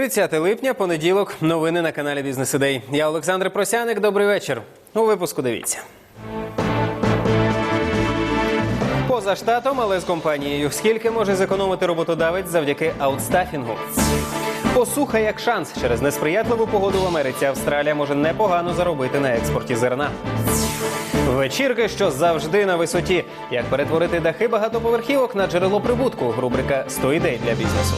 30 липня, понеділок. Новини на каналі Бізнес Ідей. Я Олександр Просяник. Добрий вечір. У випуску дивіться. Поза штатом, але з компанією. Скільки може зекономити роботодавець завдяки аутстафінгу? Посуха як шанс. Через несприятливу погоду в Америці Австралія може непогано заробити на експорті зерна. Вечірки, що завжди на висоті. Як перетворити дахи багатоповерхівок на джерело прибутку. Рубрика «100 ідей для бізнесу.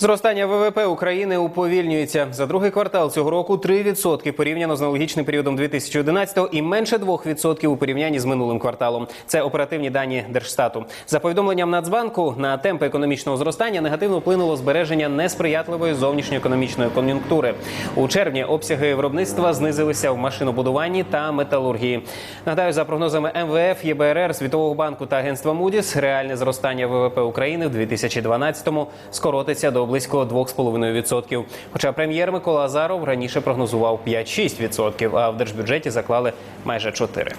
Зростання ВВП України уповільнюється за другий квартал цього року 3% порівняно з аналогічним періодом 2011 і менше 2% у порівнянні з минулим кварталом. Це оперативні дані Держстату. За повідомленням Нацбанку на темпи економічного зростання негативно вплинуло збереження несприятливої зовнішньоекономічної кон'юнктури. У червні обсяги виробництва знизилися в машинобудуванні та металургії. Нагадаю, за прогнозами МВФ, ЄБРР, Світового банку та агентства Moody's, реальне зростання ВВП України в 2012-му скоротиться до близько 2,5%. Хоча прем'єр Микола Азаров раніше прогнозував 5-6%, а в держбюджеті заклали майже 4%.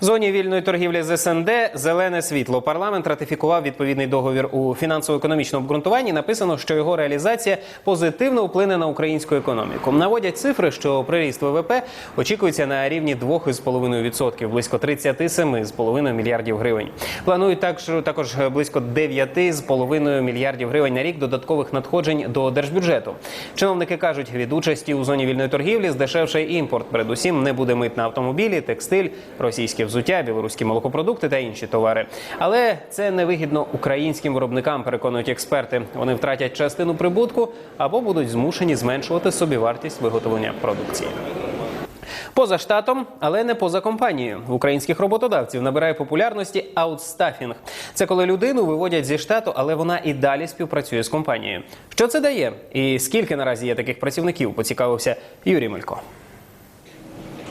Зоні вільної торгівлі з СНД зелене світло. Парламент ратифікував відповідний договір у фінансово-економічному обґрунтуванні. Написано, що його реалізація позитивно вплине на українську економіку. Наводять цифри, що приріст ВВП очікується на рівні 2,5%, близько 37,5 мільярдів гривень. Планують також також близько 9,5 мільярдів гривень на рік додаткових надходжень до держбюджету. Чиновники кажуть, від участі у зоні вільної торгівлі здешевший імпорт. Передусім не буде мит на автомобілі, текстиль, російське взуття, білоруські молокопродукти та інші товари. Але це невигідно українським виробникам, переконують експерти. Вони втратять частину прибутку або будуть змушені зменшувати собівартість виготовлення продукції. Поза штатом, але не поза компанією. Українських роботодавців набирає популярності аутстафінг. Це коли людину виводять зі штату, але вона і далі співпрацює з компанією. Що це дає? І скільки наразі є таких працівників? Поцікавився Юрій Мелько.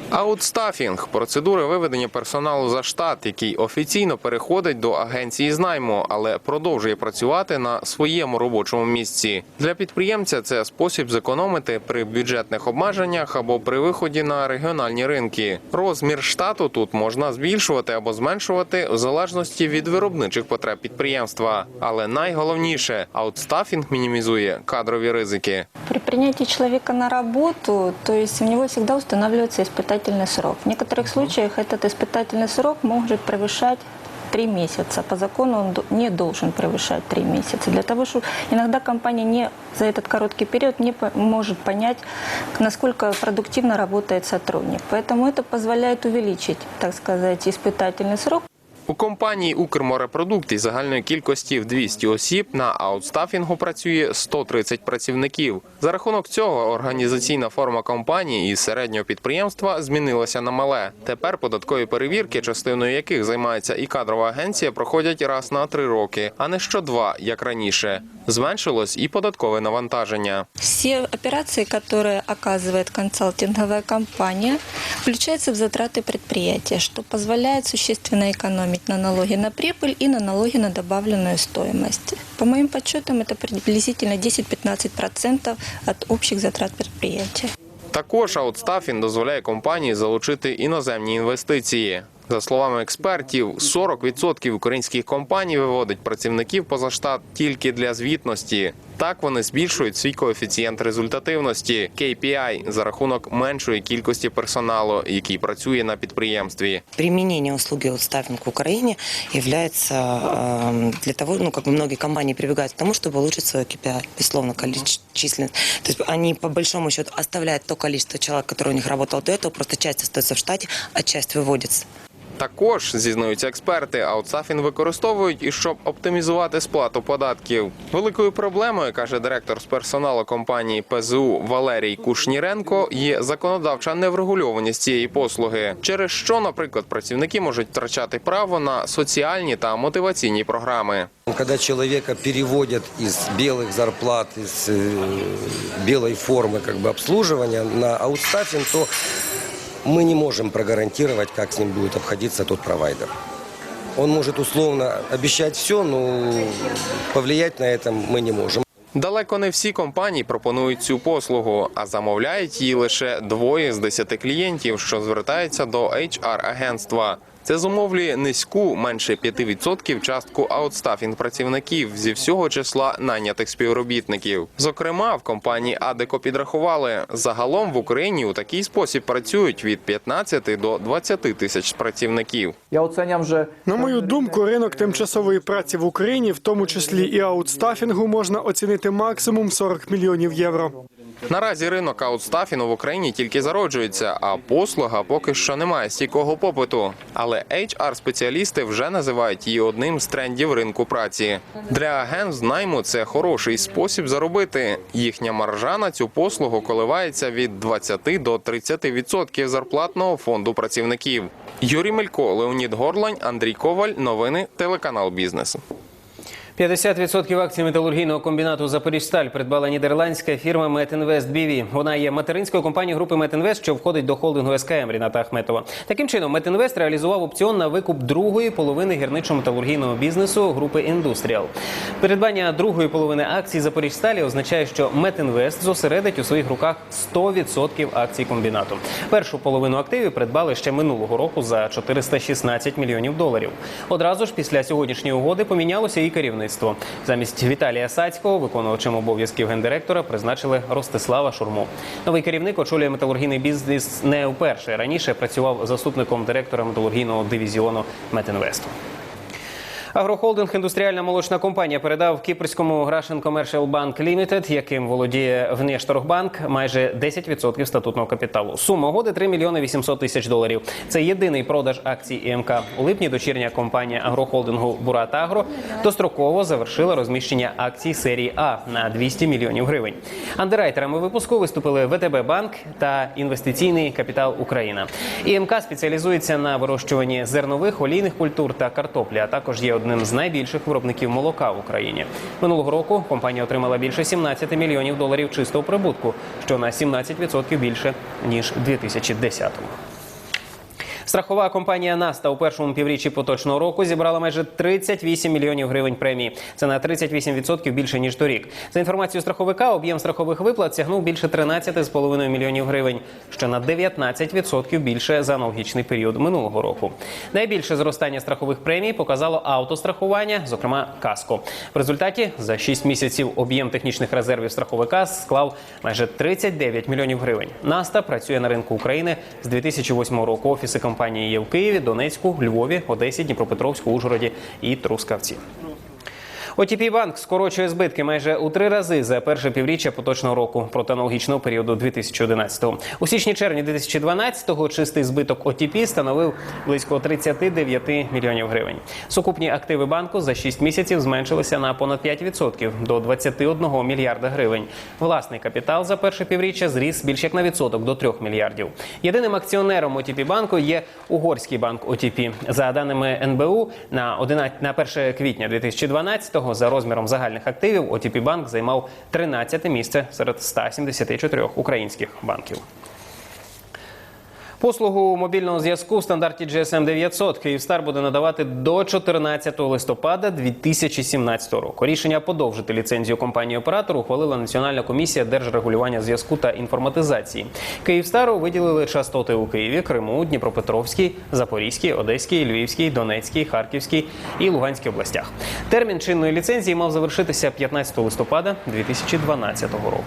Аутстафінг процедура виведення персоналу за штат, який офіційно переходить до агенції з найму, але продовжує працювати на своєму робочому місці. Для підприємця це спосіб зекономити при бюджетних обмеженнях або при виході на регіональні ринки. Розмір штату тут можна збільшувати або зменшувати в залежності від виробничих потреб підприємства. Але найголовніше аутстафінг мінімізує кадрові ризики. При принятии человека на работу, то есть у него всегда устанавливается испытательный срок. В некоторых случаях этот испытательный срок может превышать три месяца. По закону он не должен превышать три месяца. Для того, что иногда компания не за этот короткий период не по- может понять, насколько продуктивно работает сотрудник. Поэтому это позволяет увеличить, так сказать, испытательный срок. У компанії «Укрморепродукти» загальної кількості в 200 осіб на аутстафінгу працює 130 працівників. За рахунок цього організаційна форма компанії із середнього підприємства змінилася на мале. Тепер податкові перевірки, частиною яких займається і кадрова агенція, проходять раз на три роки, а не щодва, як раніше. Зменшилось і податкове навантаження. Все операции, которые оказывает консалтинговая компания, включаются в затраты предприятия, что позволяет существенно экономить на налоги на прибыль и на налоги на добавленную стоимость. По моим подсчетам, это приблизительно 10-15% от общих затрат предприятия. Також аутстафінг дозволяє компанії залучити іноземні інвестиції. За словами експертів, 40% українських компаній виводить працівників поза штат тільки для звітності. Так вони збільшують свій коефіцієнт результативності KPI за рахунок меншої кількості персоналу, який працює на підприємстві. Применение услуги аутстаффинг в Украине является э, для того, ну, как бы многие компании прибегают к тому, чтобы улучшить свое KPI, безусловно, количество, численность. То есть они, по большому счету, оставляют то количество человек, которое у них работало до этого, просто часть остается в штате, а часть выводится. Також зізнаються експерти, аутсафінг використовують і щоб оптимізувати сплату податків. Великою проблемою, каже директор з персоналу компанії ПЗУ Валерій Кушніренко, є законодавча неврегульованість цієї послуги, через що, наприклад, працівники можуть втрачати право на соціальні та мотиваційні програми. Когда человека переводят из белых зарплат, из э, белой формы как бы обслуживания на аутстаффинг, то мы не можем прогарантировать, как с ним будет обходиться тот провайдер. Он может условно обещать все, но повлиять на это мы не можем. Далеко не всі компанії пропонують цю послугу, а замовляють її лише двоє з десяти клієнтів, що звертаються до HR-агентства. це зумовлює низьку, менше 5% частку аутстафінг працівників зі всього числа найнятих співробітників. Зокрема, в компанії Адеко підрахували, загалом в Україні у такий спосіб працюють від 15 до 20 тисяч працівників. Ja oceniam, że На мою думку, ринок тимчасової праці в Україні, в тому числі і аутстафінгу, можна оцінити максимум 40 мільйонів євро. Наразі ринок аутстафінгу в Україні тільки зароджується, а послуга поки що не має стійкого попиту. Але HR-спеціалісти вже називають її одним з трендів ринку праці. Для агентств найму це хороший спосіб заробити. Їхня маржа на цю послугу коливається від 20 до 30% зарплатного фонду працівників. Юрій Мелько, Леонід Горлань, Андрій Коваль. Новини телеканал Бізнес. 50% акцій металургійного комбінату «Запоріжсталь» придбала нідерландська фірма «Метінвест BV». Вона є материнською компанією групи «Метінвест», що входить до холдингу СКМ Ріната Ахметова. Таким чином, «Метінвест» реалізував опціон на викуп другої половини гірничо-металургійного бізнесу групи «Індустріал». Придбання другої половини акцій «Запоріжсталі» означає, що «Метінвест» зосередить у своїх руках 100% акцій комбінату. Першу половину активів придбали ще минулого року за 416 мільйонів доларів. Одразу ж після сьогоднішньої угоди помінялося і керівництво. Замість Віталія Сацького, виконувачем обов'язків гендиректора, призначили Ростислава Шурму. Новий керівник очолює металургійний бізнес не вперше. Раніше працював заступником директора металургійного дивізіону Метінвесту. Агрохолдинг індустріальна молочна компанія передав кіпрському Russian Commercial Bank Limited, яким володіє Внешторгбанк, майже 10% статутного капіталу. Сума угоди 3 мільйони 800 тисяч доларів. Це єдиний продаж акцій ІМК. У липні дочірня компанія агрохолдингу Бурат Агро достроково завершила розміщення акцій серії А на 200 мільйонів гривень. Андеррайтерами випуску виступили ВТБ Банк та інвестиційний капітал Україна. ІМК спеціалізується на вирощуванні зернових, олійних культур та картоплі, а також є одним з найбільших виробників молока в Україні. Минулого року компанія отримала більше 17 мільйонів доларів чистого прибутку, що на 17% більше ніж 2010-му. Страхова компанія Наста у першому півріччі поточного року зібрала майже 38 мільйонів гривень премії. Це на 38% більше ніж торік. За інформацією страховика, об'єм страхових виплат сягнув більше 13,5 мільйонів гривень, що на 19% більше за аналогічний період минулого року. Найбільше зростання страхових премій показало автострахування, зокрема каско. В результаті за 6 місяців об'єм технічних резервів страховика склав майже 39 мільйонів гривень. Наста працює на ринку України з 2008 року. Офіси компанії є в Києві, Донецьку, Львові, Одесі, Дніпропетровську, Ужгороді і Трускавці. ОТП банк скорочує збитки майже у три рази за перше півріччя поточного року проти аналогічного періоду 2011-го. У січні-червні 2012-го чистий збиток ОТП становив близько 39 мільйонів гривень. Сукупні активи банку за 6 місяців зменшилися на понад 5% до 21 мільярда гривень. Власний капітал за перше півріччя зріс більш як на відсоток до 3 мільярдів. Єдиним акціонером ОТП банку є угорський банк ОТП. За даними НБУ, на 11, на 1 квітня 2012-го за розміром загальних активів OTP банк займав 13 місце серед 174 українських банків. Послугу мобільного зв'язку в стандарті GSM 900 Київстар буде надавати до 14 листопада 2017 року. Рішення подовжити ліцензію компанії оператору ухвалила Національна комісія держрегулювання зв'язку та інформатизації. Київстару виділили частоти у Києві, Криму, Дніпропетровській, Запорізькій, Одеській, Львівській, Донецькій, Харківській і Луганській областях. Термін чинної ліцензії мав завершитися 15 листопада 2012 року.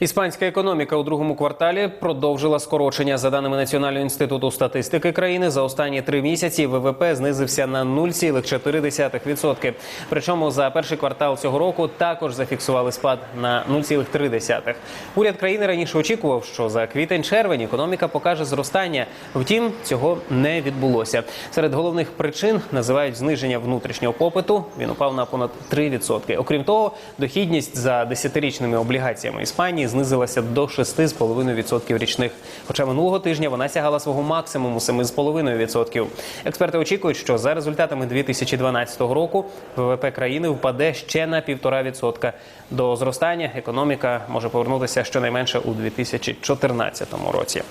Іспанська економіка у другому кварталі продовжила скорочення. За даними Національного інституту статистики країни, за останні три місяці ВВП знизився на 0,4%. Причому за перший квартал цього року також зафіксували спад на 0,3%. Уряд країни раніше очікував, що за квітень-червень економіка покаже зростання. Втім, цього не відбулося. Серед головних причин називають зниження внутрішнього попиту. Він упав на понад 3%. Окрім того, дохідність за десятирічними облігаціями Іспанії знизилася до 6,5% річних. Хоча минулого тижня вона сягала свого максимуму 7,5%. Експерти очікують, що за результатами 2012 року ВВП країни впаде ще на 1,5%. До зростання економіка може повернутися щонайменше у 2014 році.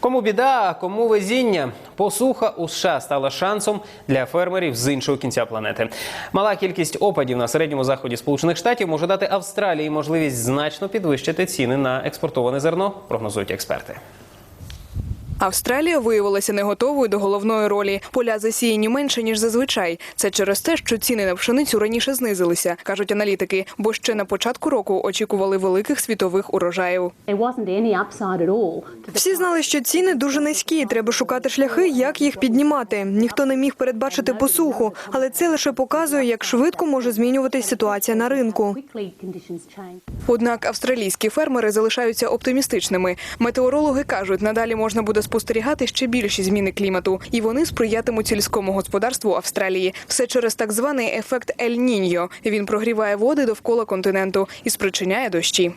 Кому біда, а кому везіння? Посуха у США стала шансом для фермерів з іншого кінця планети. Мала кількість опадів на середньому заході Сполучених Штатів може дати Австралії можливість значно підвищити ціни на експортоване зерно, прогнозують експерти. Австралія виявилася не готовою до головної ролі. Поля засіяні менше ніж зазвичай. Це через те, що ціни на пшеницю раніше знизилися, кажуть аналітики, бо ще на початку року очікували великих світових урожаїв. Всі знали, що ціни дуже низькі, і треба шукати шляхи, як їх піднімати. Ніхто не міг передбачити посуху, але це лише показує, як швидко може змінюватись ситуація на ринку. Однак австралійські фермери залишаються оптимістичними. Метеорологи кажуть, надалі можна буде спостерігати ще більші зміни клімату, і вони сприятимуть сільському господарству Австралії. Все через так званий ефект Ель-Ніньо. Він прогріває води довкола континенту і спричиняє дощі.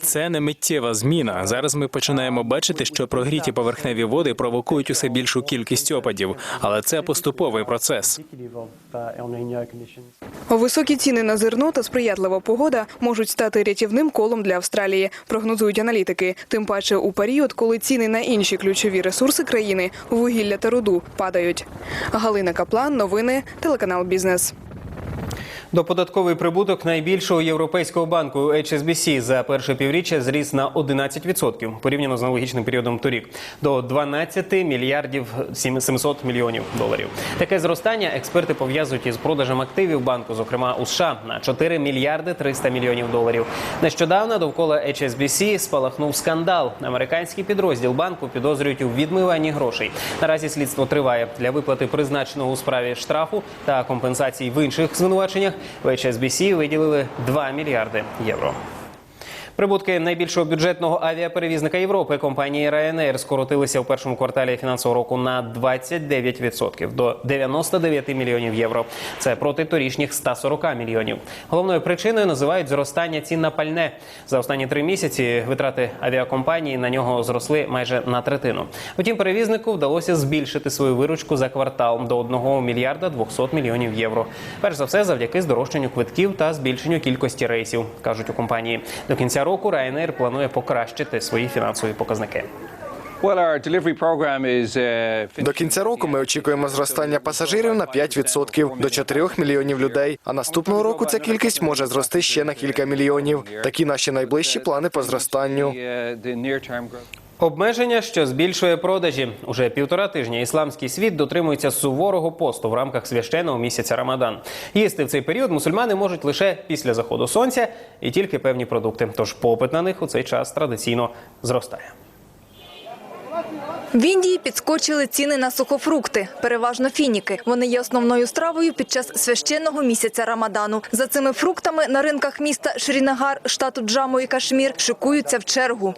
Це не миттєва зміна. Зараз ми починаємо бачити, що прогріті поверхневі води провокують усе більшу кількість опадів, але це поступовий процес. Високі ціни на зерно та сприятлива погода можуть стати рятівним колом для Австралії, прогнозують аналітики. Тим паче у період, коли ціни на інші ключові ресурси країни вугілля та руду падають. Галина Каплан, новини, телеканал Бізнес. Доподатковий прибуток найбільшого європейського банку HSBC за перше півріччя зріс на 11% порівняно з аналогічним періодом торік до 12 мільярдів 700 мільйонів доларів. Таке зростання експерти пов'язують із продажем активів банку, зокрема у США, на 4 мільярди 300 мільйонів доларів. Нещодавно довкола HSBC спалахнув скандал. Американський підрозділ банку підозрюють у відмиванні грошей. Наразі слідство триває для виплати призначеного у справі штрафу та компенсацій в інших звинуваченнях. В HSBC виділили 2 мільярди євро. Прибутки найбільшого бюджетного авіаперевізника Європи компанії Ryanair скоротилися у першому кварталі фінансового року на 29% до 99 мільйонів євро. Це проти торішніх 140 мільйонів. Головною причиною називають зростання цін на пальне. За останні три місяці витрати авіакомпанії на нього зросли майже на третину. Втім, перевізнику вдалося збільшити свою виручку за квартал до 1 мільярда 200 мільйонів євро. Перш за все, завдяки здорожчанню квитків та збільшенню кількості рейсів, кажуть у компанії. До кінця року Ryanair планує покращити свої фінансові показники. Uh, До кінця року ми очікуємо зростання пасажирів на 5% до 4 мільйонів людей. А наступного року ця кількість може зрости ще на кілька мільйонів. Такі наші найближчі плани по зростанню. Обмеження, що збільшує продажі. Уже півтора тижня ісламський світ дотримується суворого посту в рамках священного місяця Рамадан. Їсти в цей період мусульмани можуть лише після заходу сонця і тільки певні продукти. Тож попит на них у цей час традиційно зростає. В Індії підскочили ціни на сухофрукти, переважно фініки. Вони є основною стравою під час священного місяця Рамадану. За цими фруктами на ринках міста Шрінагар, штату Джаму і Кашмір шикуються в чергу.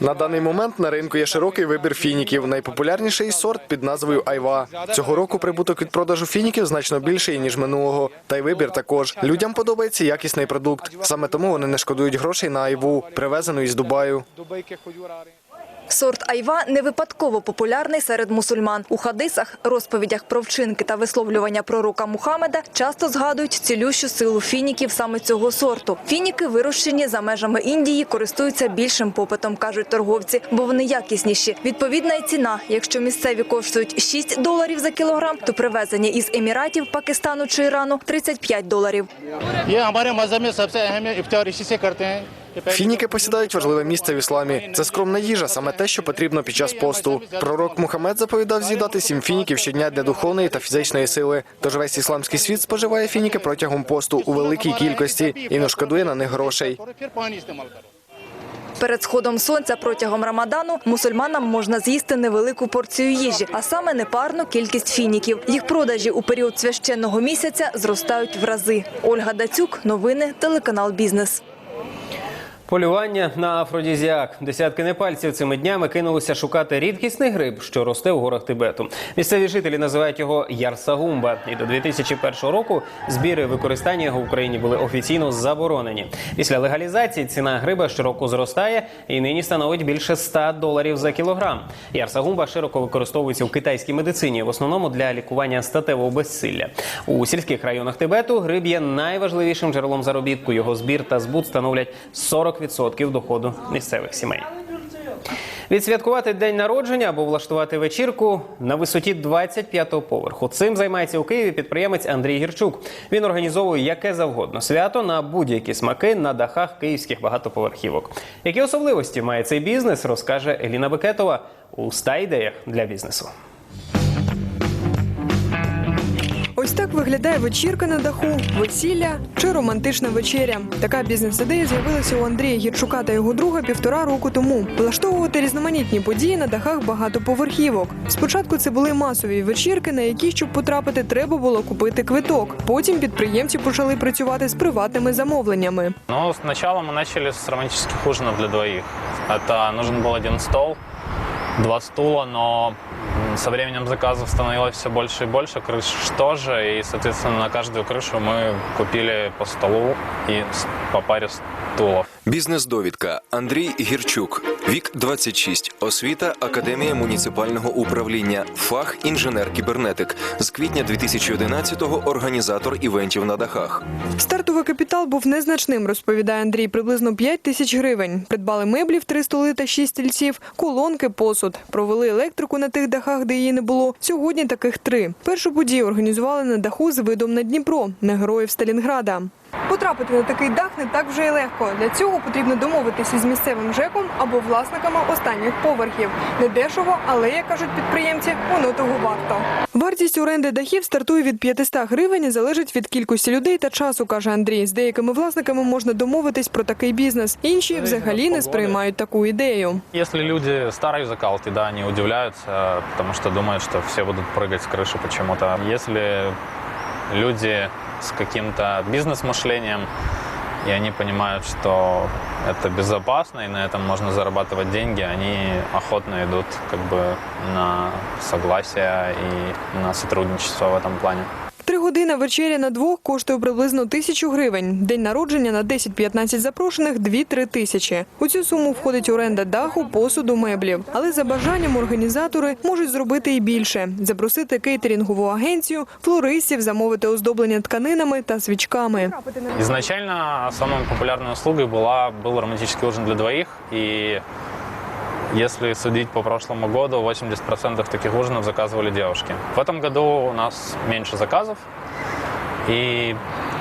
На даний момент на ринку є широкий вибір фініків. Найпопулярніший сорт під назвою Айва. Цього року прибуток від продажу фініків значно більший ніж минулого. Та й вибір також. Людям подобається якісний продукт. Саме тому вони не шкодують грошей на айву, привезену із Дубаю. Сорт айва не випадково популярний серед мусульман. У хадисах, розповідях про вчинки та висловлювання пророка Мухаммеда часто згадують цілющу силу фініків саме цього сорту. Фініки, вирощені за межами Індії, користуються більшим попитом, кажуть торговці, бо вони якісніші. Відповідна і ціна. Якщо місцеві коштують 6 доларів за кілограм, то привезені із Еміратів, Пакистану чи Ірану 35 доларів. ये Фініки посідають важливе місце в ісламі. Це скромна їжа, саме те, що потрібно під час посту. Пророк Мухаммед заповідав з'їдати сім фініків щодня для духовної та фізичної сили. Тож весь ісламський світ споживає фініки протягом посту у великій кількості і не шкодує на них грошей. Перед сходом сонця протягом рамадану мусульманам можна з'їсти невелику порцію їжі, а саме непарну кількість фініків. Їх продажі у період священного місяця зростають в рази. Ольга Дацюк, новини, телеканал Бізнес. Полювання на афродізіак. Десятки непальців цими днями кинулися шукати рідкісний гриб, що росте у горах Тибету. Місцеві жителі називають його ярсагумба. І до 2001 року збіри використання його в Україні були офіційно заборонені. Після легалізації ціна гриба щороку зростає і нині становить більше 100 доларів за кілограм. Ярсагумба широко використовується в китайській медицині, в основному для лікування статевого безсилля. У сільських районах Тибету гриб є найважливішим джерелом заробітку. Його збір та збут становлять 40 40% доходу місцевих сімей. Відсвяткувати день народження або влаштувати вечірку на висоті 25-го поверху. Цим займається у Києві підприємець Андрій Гірчук. Він організовує яке завгодно свято на будь-які смаки на дахах київських багатоповерхівок. Які особливості має цей бізнес, розкаже Еліна Бекетова у «100 ідеях для бізнесу. Ось так виглядає вечірка на даху, весілля чи романтична вечеря. Така бізнес-ідея з'явилася у Андрія Гірчука та його друга півтора року тому. Влаштовувати різноманітні події на дахах багатоповерхівок. Спочатку це були масові вечірки, на які щоб потрапити, треба було купити квиток. Потім підприємці почали працювати з приватними замовленнями. Ну, сначала мы начали с романтических ужинов для двоих. Это нужен был один стол, два стула, но м, со временем заказов становилось все больше и больше, крыш тоже, и, соответственно, на каждую крышу мы купили по столу и с- по паре стулов. Бізнес-довідка Андрій Гірчук, вік 26, освіта Академія муніципального управління, фах інженер-кібернетик. З квітня 2011-го організатор івентів на дахах. Стартовий капітал був незначним, розповідає Андрій, приблизно 5 тисяч гривень. Придбали меблів, три столи та шість стільців, колонки, посуд. Провели електрику на тих дахах, де її не було. Сьогодні таких три. Першу подію організували на даху з видом на Дніпро, на героїв Сталінграда. Потрапити на такий дах не так вже й легко. Для цього потрібно домовитися з місцевим ЖЕКом або власниками останніх поверхів. Не дешево, але, як кажуть підприємці, воно того варто. Вартість оренди дахів стартує від 500 гривень і залежить від кількості людей та часу, каже Андрій. З деякими власниками можна домовитись про такий бізнес. Інші взагалі не сприймають таку ідею. Если люди старой закалки, да, они удивляются, потому что думают, что все будут прыгать с крыши почему-то. Если люди с каким-то бизнес-мышлением, и они понимают, что это безопасно, и на этом можно зарабатывать деньги, они охотно идут как бы на согласие и на сотрудничество в этом плане. Три години вечеря на двох коштує приблизно тисячу гривень. День народження на 10-15 запрошених – 2-3 тисячі. У цю суму входить оренда даху, посуду, меблів. Але за бажанням організатори можуть зробити і більше – запросити кейтерінгову агенцію, флористів, замовити оздоблення тканинами та свічками. Изначально самой популярной услугой была, был романтический ужин для двоих, и если судить по прошлому году, 80% таких ужинов заказывали девушки. В этом году у нас меньше заказов, и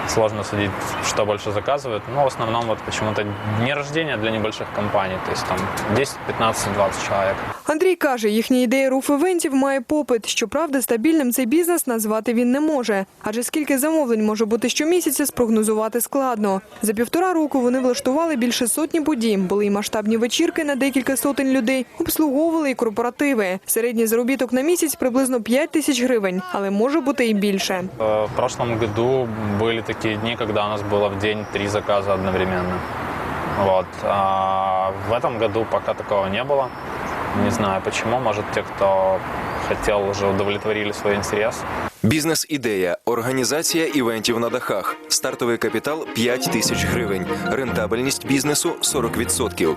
сложно судить, что больше заказывают. Но в основном вот почему-то дни рождения для небольших компаний, то есть там 10, 15, 20 человек. Андрій каже, їхня ідея руф-івентів має попит. Щоправда, стабільним цей бізнес назвати він не може. Адже скільки замовлень може бути щомісяця, спрогнозувати складно. За півтора року вони влаштували більше сотні подій. Були й масштабні вечірки на декілька сотень людей, обслуговували і корпоративи. Середній заробіток на місяць приблизно 5 тисяч гривень, але може бути і більше. Э, В прошлом году были такие дни, когда у нас было в день три заказа одновременно. Вот. А в этом году пока такого не было. Не знаю почему. Может, те, кто хотел, уже удовлетворили свой интерес. Бізнес-ідея організація івентів на дахах. Стартовий капітал 5 тисяч гривень. Рентабельність бізнесу 40%.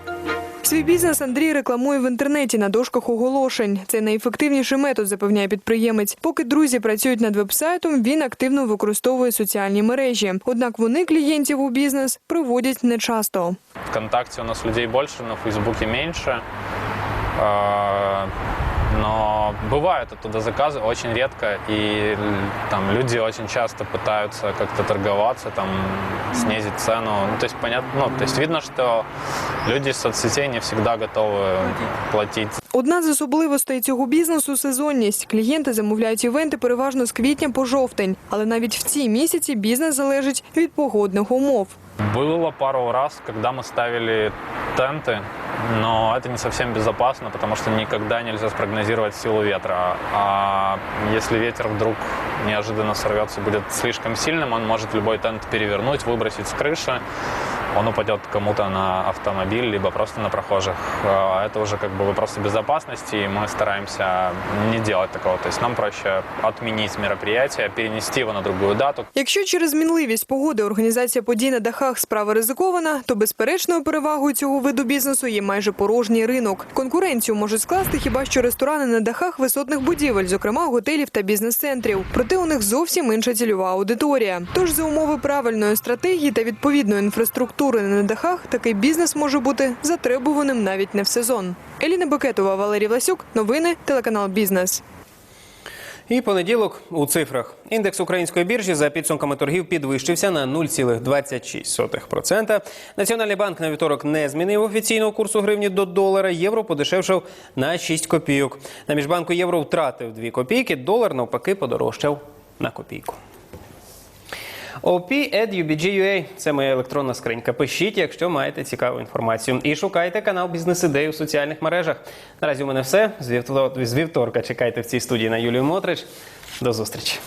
Свій бізнес Андрій рекламує в інтернеті на дошках оголошень. Це найефективніший метод, запевняє підприємець. Поки друзі працюють над вебсайтом, він активно використовує соціальні мережі. Однак вони клієнтів у бізнес приводять нечасто. Вконтакте у нас людей больше, на Фейсбуке меньше. А, Но бывают оттуда заказы очень редко, и л- там люди очень часто пытаются как-то торговаться, там снизить цену. Ну, то есть понятно, ну, то есть видно, что люди из соцсетей не всегда готовы платить Одна з особливостей цього бізнесу сезонність. Клієнти замовляють івенти переважно з квітня по жовтень, але навіть в ці місяці бізнес залежить від погодних умов. Было пару раз, когда мы ставили тенты, но это не совсем безопасно, потому что никогда нельзя спрогнозировать силу ветра. А если ветер вдруг неожиданно сорвется и будет слишком сильным, он может любой тент перевернуть, выбросить с крыши. Он упадет кому-то на автомобиль, либо просто на прохожих. А Это уже как бы вопрос безопасности, и мы стараемся не делать такого. То есть нам проще отменить мероприятие, перенести его на другую дату, Якщо через мінливість погоди організація подій на дахах справа ризикована, то безперечною перевагою цього виду бізнесу є майже порожній ринок. Конкуренцію можуть скласти хіба що ресторани на дахах висотних будівель, зокрема готелів та бізнес-центрів. Проте у них зовсім інша цільова аудиторія. Тож за умови правильної стратегії та відповідної інфраструктури арматури на дахах, такий бізнес може бути затребуваним навіть не в сезон. Еліна Бекетова, Валерій Власюк. Новини телеканал Бізнес. І понеділок у цифрах. Індекс української біржі за підсумками торгів підвищився на 0,26%. Національний банк на вівторок не змінив офіційного курсу гривні до долара. Євро подешевшав на 6 копійок. На міжбанку євро втратив 2 копійки. Долар навпаки подорожчав на копійку. OP.UBG.UA – це моя електронна скринька. Пишіть, якщо маєте цікаву інформацію. І шукайте канал Бізнес Ідеї у соціальних мережах. Наразі у мене все. З вівторка чекайте в цій студії на Юлію Мотрич. До зустрічі.